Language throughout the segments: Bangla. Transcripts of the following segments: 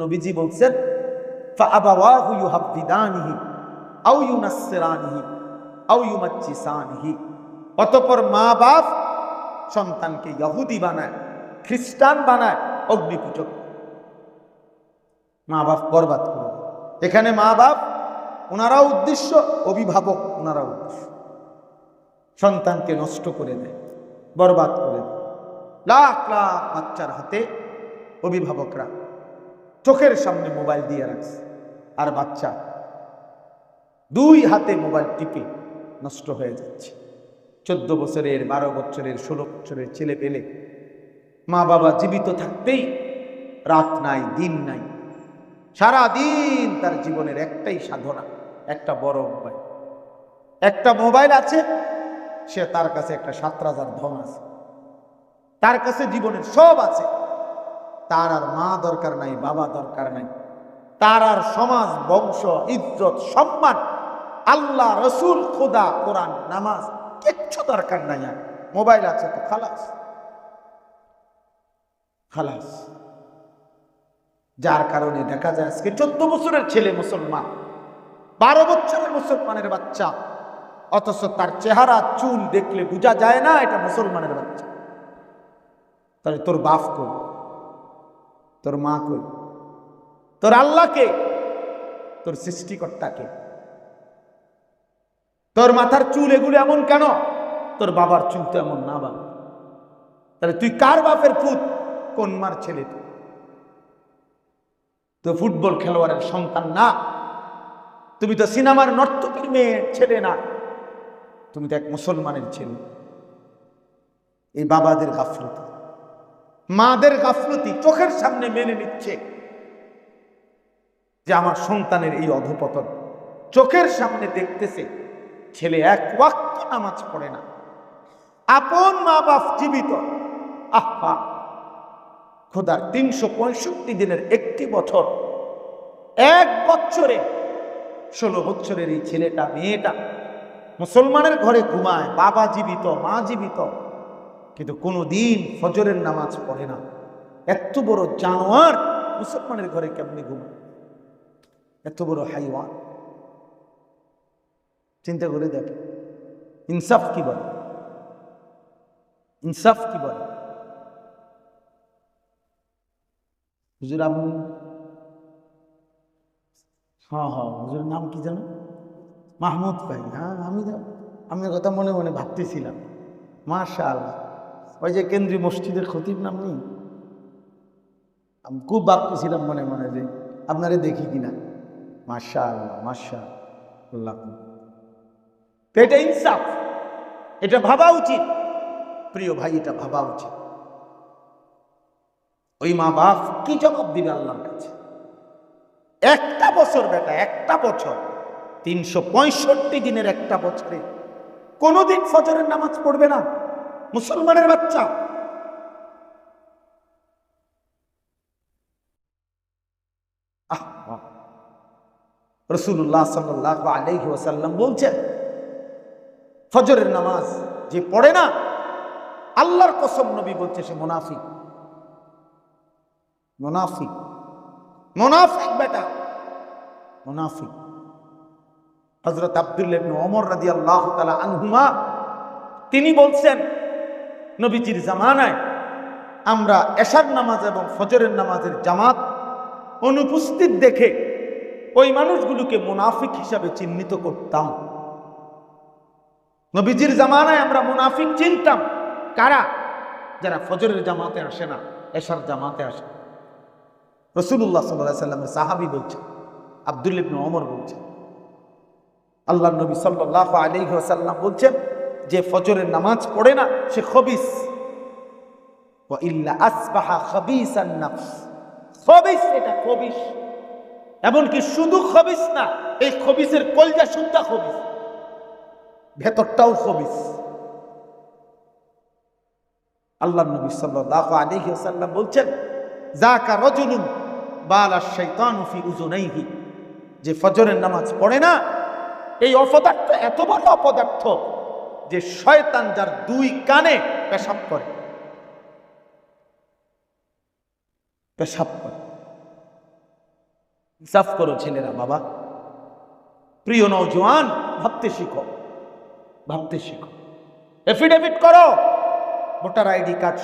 নবীজি বলছেন অতপর মা বাপ সন্তানকে ইহুদি বানায়, খ্রিস্টান বানায়, অগ্নিপূজক। মা বাপ বরবাদ করে এখানে মা বাপ ওনারা উদ্দেশ্য, অভিভাবক ওনারা উদ্দেশ্য। সন্তানকে নষ্ট করে দেয়, বরবাদ করে দেয়। লাখ লাখ বাচ্চার হাতে অভিভাবকরা চোখের সামনে মোবাইল দিয়ে রাখছে। আর বাচ্চা দুই হাতে মোবাইল টিপে নষ্ট হয়ে যাচ্ছে। চোদ্দ বছরের, বারো বছরের, ষোলো বছরের ছেলে পেলে মা বাবা জীবিত থাকতেই রাত নাই, দিন নাই। সারা দিন তার জীবনের একটাই সাধনা, একটা বড় মোবাইল একটা মোবাইল আছে, সে তার কাছে একটা সাত রাজার ধন আছে। তার কাছে জীবনের সব আছে। তার আর মা দরকার নাই, বাবা দরকার নাই। তার আর সমাজ, বংশ, ইজ্জত, সম্মান, আল্লাহ, রসুল, খোদা, কোরআন, নামাজ কিচ্ছু দরকার নাই আর। মোবাইল আছে তো, খালাস। খালাস। যার কারণে দেখা যায় আজকে চোদ্দ বছরের ছেলে মুসলমান, বারো বছরের মুসলমানের বাচ্চা, অথচ তার চেহারা, চুল দেখলে বোঝা যায় না এটা মুসলমানের বাচ্চা। তাহলে তোর বাপ কই? তোর মা কই? তোর আল্লাহকে? তোর সৃষ্টিকর্তাকে? তোর মাথার চুল এগুলো এমন কেন? তোর বাবার চুল তো এমন না বাবা। তাহলে তুই কার বাপের পুত? কোন মার ছেলে তো ফুটবল খেলোয়াড়ের সন্তান না। তুমি তো সিনেমার নর্তকীর মেয়ে, ছেলে না। তুমি তো এক মুসলমানের ছেলে। এই বাবাদের গাফলতি। মাদের গাফলতি চোখের সামনে মেনে নিচ্ছে যে আমার সন্তানের এই অধপতন। চোখের সামনে দেখতেছে, ছেলে এক ওয়াক্ত নামাজ পড়ে না। আপন মা বাপ জীবিত। আহা! খোদার তিনশো পঁয়ষট্টি দিনের একটি বছর। এক বছরে ষোলো বছরের এই ছেলেটা, মেয়েটা মুসলমানের ঘরে ঘুমায়, বাবা জীবিত, মা জীবিত। কিন্তু কোনো দিন ফজরের নামাজ পড়ে না। এত বড় জানোয়ার মুসলমানের ঘরে কেমনি ঘুমায়? এত বড় হাইওয়ান। চিন্তা করে দেখ, ইনসাফ কি বলে? ইনসাফ কি বলে? হুজুর আপনি হ্যাঁ হ্যাঁ হুজুর নাম কি জানো? মাহমুদ ভাই। হ্যাঁ আমি আপনার কথা মনে মনে ভাবতেছিলাম। মাশাল ওই যে কেন্দ্রীয় মসজিদের খতিব নাম নেই? আমি খুব ভাবতেছিলাম মনে মনে যে আপনারে দেখি কিনা। মাশা আল্লাহ মাশা আল্লাহ এটা ইনসাফ। এটা ভাবা উচিত। প্রিয় ভাই, এটা ভাবা উচিত। ওই মা বাপ কি জবাব দিবে আল্লাহর কাছে? একটা বছর বেটা, একটা বছর। তিনশো পঁয়ষট্টি দিনের একটা বছরে। কোনোদিন ফজরের নামাজ পড়বে না। মুসলমানের বাচ্চা। রসুল্লাহ সাল্লাহ আলহি ওসাল্লাম বলছেন, ফজরের নামাজ যে পড়ে না, আল্লাহর কসম নবী বলছে সে মুনাফিক। মুনাফিক। মুনাফিক বেটা। মুনাফিক। হজরত আবদুল্লাহ ওমর রাজি আল্লাহ তালা আনহুমা, তিনি বলছেন নবীজির জামানায় আমরা এশার নামাজ এবং ফজরের নামাজের জামাত অনুপস্থিত দেখে ওই মানুষগুলোকে মুনাফিক হিসাবে চিহ্নিত করতাম। নবীজির জামানায় আমরা মুনাফিক চিনতাম। কারা? যারা ফজরের জামাতে আসে না, এশার জামাতে আসে রসুল্লাহ সাল্লাহ সাল্লামের সাহাবি বলছে আবদুল ইবনে ওমর বলছে আল্লাহ নবী সাল্লাহ আলী সাল্লাম বলছেন যে ফজরের নামাজ পড়ে না, সে খবিস। ইল্লা আসবাহা এটা খবিস। এমনকি শুধু খবিস না, এই খবিসের কলজা সুদ্ধা খবিস। ভেতরটাও খবিস। আল্লাহ নবী সাল্লাহ আলাইহি সাল্লাম বলছেন জাকা রজুলুন বালা শাইতানু ফি উজুনাইহি। যে ফজরের নামাজ পড়ে না, এই অপদার্থ এত বড় অপদার্থ। যে শয়তান যার দুই কানে পেশাব করে। পেশাব করে। ইনসাফ করো ছেলেরা, বাবা। প্রিয় নৌজওয়ান ভাবতে শিখো। ভাবতে শিখো। এফিডেভিট করো। ভোটার আইডি কার্ড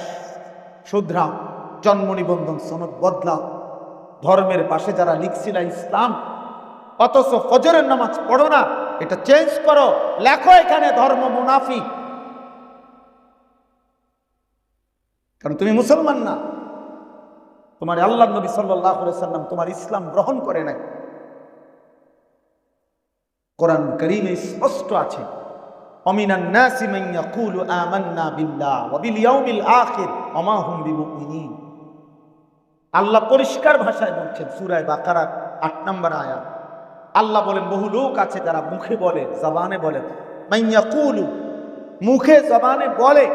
শুধরাও। জন্ম নিবন্ধন সনদ বদলাও। ধর্মের পাশে যারা লিখছিল ইসলাম, অথচ ফজরের নামাজ পড়ো না। এটা চেঞ্জ করো। লেখো এখানে ধর্ম মুনাফি কারণ তুমি মুসলমান না। তোমার আল্লাহ নবী সাল্লাহ সাল্লাম তোমার ইসলাম গ্রহণ করে নাই। কোরআন করিমে স্পষ্ট আছে আল্লাহ পরিষ্কার ভাষায় বলছেন সূরায়ে বাকারার 8 নম্বর আয়াত। আল্লাহ বলেন, বহু লোক আছে যারা মুখে বলে, জবানে বলে। মান ইয়াকুলু, মুখে, জবানে বলে,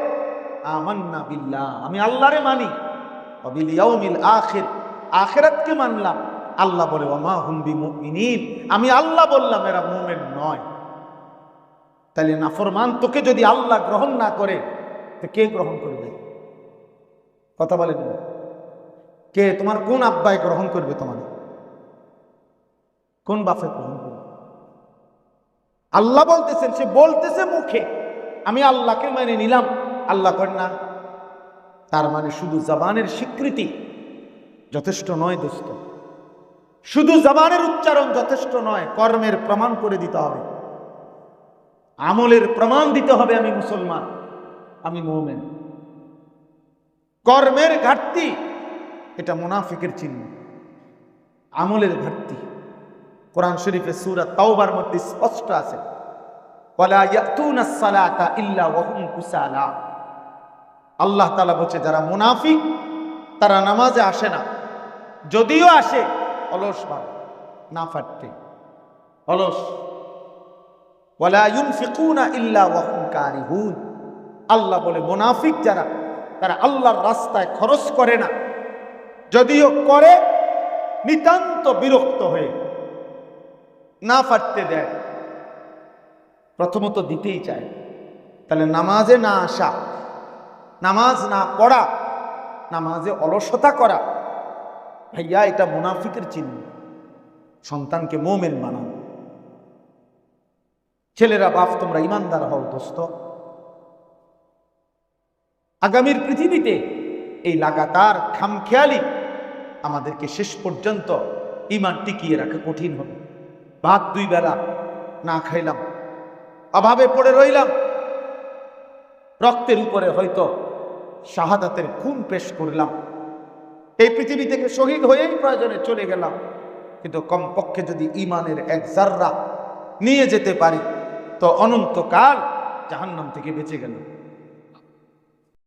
আমান্না বিল্লাহ আমি আল্লাহরে মানি। বিল ইয়াউমিল আখির মানলাম। আল্লাহ বলে ওমা হুম্বি মুমিনিন আমি আল্লাহ বললাম, এরা মুমিন নয়। তাহলে নাফরমান তোকে যদি আল্লাহ গ্রহণ না করে, তো কে গ্রহণ করবে? কথা বলেন কে, তোমার কোন আব্বায় গ্রহণ করবে তোমার কোন বাপে গ্রহণ আল্লাহ বলতেছেন, সে বলতেছে মুখে, আমি আল্লাহকে মেনে নিলাম। আল্লাহ কর না। তার মানে শুধু জবানের স্বীকৃতি যথেষ্ট নয় দোস্ত। শুধু জবানের উচ্চারণ যথেষ্ট নয়, কর্মের প্রমাণ করে দিতে হবে। আমলের প্রমাণ দিতে হবে আমি মুসলমান, আমি মোমেন। কর্মের ঘাটতি, এটা মুনাফিকের চিহ্ন। আমলের ঘাটতি। কোরআন শরীফে সুরা তাওবার মধ্যে স্পষ্ট আছে। আল্লাহ তাআলা বলছে, যারা মুনাফিক, তারা নামাজে আসে না। যদিও আসে, অলস ভাব না ফাটতে। অলস। আল্লাহ বলে, মুনাফিক যারা, তারা আল্লাহর রাস্তায় খরচ করে না। যদিও করে, নিতান্ত বিরক্ত হয়ে না ফাটতে দেয়। প্রথমত দিতেই চায়। তাহলে নামাজে না আসা, নামাজ না পড়া, নামাজে অলসতা করা, ভাইয়া, এটা মুনাফিকের চিহ্ন। সন্তানকে মোমেন বানানো। ছেলেরা, বাপ, তোমরা ইমানদার হও, দোস্ত। আগামীর পৃথিবীতে এই লাগাতার খামখেয়ালি আমাদেরকে শেষ পর্যন্ত ইমান টিকিয়ে রাখা কঠিন হবে। ভাত দুই বেলা না খাইলাম। অভাবে পড়ে রইলাম। রক্তের উপরে হয়তো শাহাদাতের খুন পেশ করলাম। এই পৃথিবী থেকে শহীদ হয়েই প্রয়োজনে চলে গেলাম। কিন্তু কমপক্ষে যদি ইমানের এক জাররা নিয়ে যেতে পারি, তো অনন্তকাল জাহান্নাম থেকে বেঁচে গেল